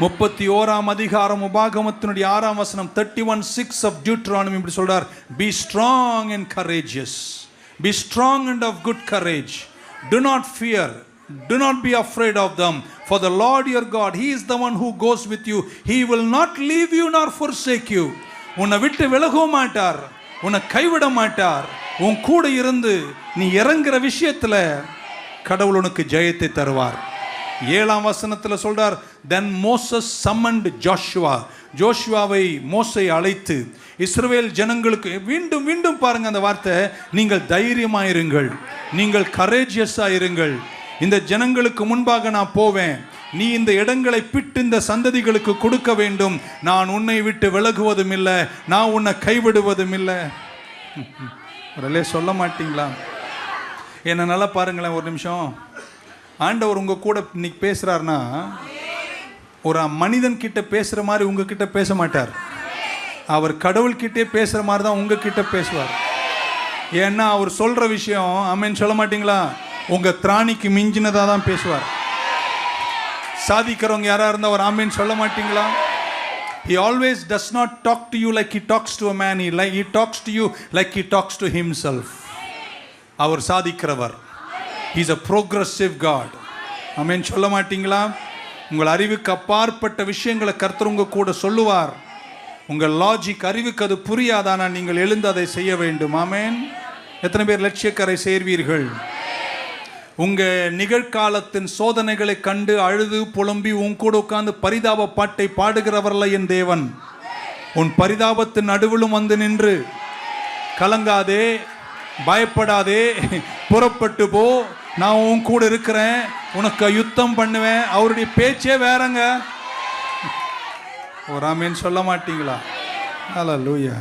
முப்பத்தி ஓராம் அதிகாரம் உபாகமத்தினுடைய ஆறாம் வசனம் thirty one six of Deuteronomy இப்படி சொல்றார். Be strong and courageous be strong and of good courage do not fear do not be afraid of them for the Lord your God he is the one who goes with you he will not leave you nor forsake you உன்னை விட்டு விலகவும் மாட்டார். உன்னை கைவிட மாட்டார். உன் கூட இருந்து நீ இறங்குற விஷயத்தில் கடவுள் உனக்கு ஜெயத்தை தருவார். ஏழாம் வசனத்தில் சொல்றார் தென் மோசஸ் சம்மண்ட் ஜோஷுவா ஜோஷுவாவை மோசை அழைத்து இஸ்ரேல் ஜனங்களுக்கு மீண்டும் மீண்டும் பாருங்க அந்த வார்த்தை. நீங்கள் தைரியமாயிருங்கள். நீங்கள் கரேஜியஸாக இருங்கள். இந்த ஜனங்களுக்கு முன்பாக நான் போவேன். நீ இந்த இடங்களை பிட்டு இந்த சந்ததிகளுக்கு கொடுக்க வேண்டும். நான் உன்னை விட்டு விலகுவதும் இல்லை நான் உன்னை கைவிடுவதும் இல்லை சொல்ல மாட்டீங்களா? என்ன நல்லா பாருங்களேன் ஒரு நிமிஷம். ஆண்டவர் உங்க கூட இன்னைக்கு பேசுகிறாருன்னா ஒரு மனிதன் கிட்ட பேசுகிற மாதிரி உங்ககிட்ட பேச மாட்டார். அவர் கடவுள்கிட்டே பேசுகிற மாதிரி தான் உங்ககிட்ட பேசுவார். ஏன்னா அவர் சொல்கிற விஷயம் அம்மன் சொல்ல மாட்டிங்களா? உங்கள் திராணிக்கு மிஞ்சினதாக தான் பேசுவார். சாதிக்கிறவங்க யாராக இருந்தால் ஒரு ஆமீன் சொல்ல மாட்டிங்களா? He always does not talk to you like he talks to a man he like he talks to you like he talks to himself our சாதிக்கிறவர். Is a progressive God amen சொல்ல மாட்டீங்களா உங்கள் அறிவுக்கு அப்பாற்பட்ட விஷயங்களை கர்த்தருங்க கூட சொல்லுவார். உங்கள் லாஜிக் அறிவுக்கு அது புரியாதானா நீங்கள் எழுந்து அதை செய்ய வேண்டும். ஆமேன் எத்தனை பேர் லட்சியக்கரை சேர்வீர்கள்? உங்கள் நிகழ்காலத்தின் சோதனைகளை கண்டு அழுது புலம்பி உன் கூட உட்கார்ந்து பரிதாப பாட்டை பாடுகிறவர்ல என் தேவன். உன் பரிதாபத்தின் நடுவிலும் வந்து நின்று. கலங்காதே. பயப்படாதே. புறப்பட்டு போ. நான் உன் கூட இருக்கிறேன். உனக்கு யுத்தம் பண்ணுவேன். அவருடைய பேச்சே வேறங்க. ஒரு ஆமேன்னு சொல்ல மாட்டீங்களா? லூயா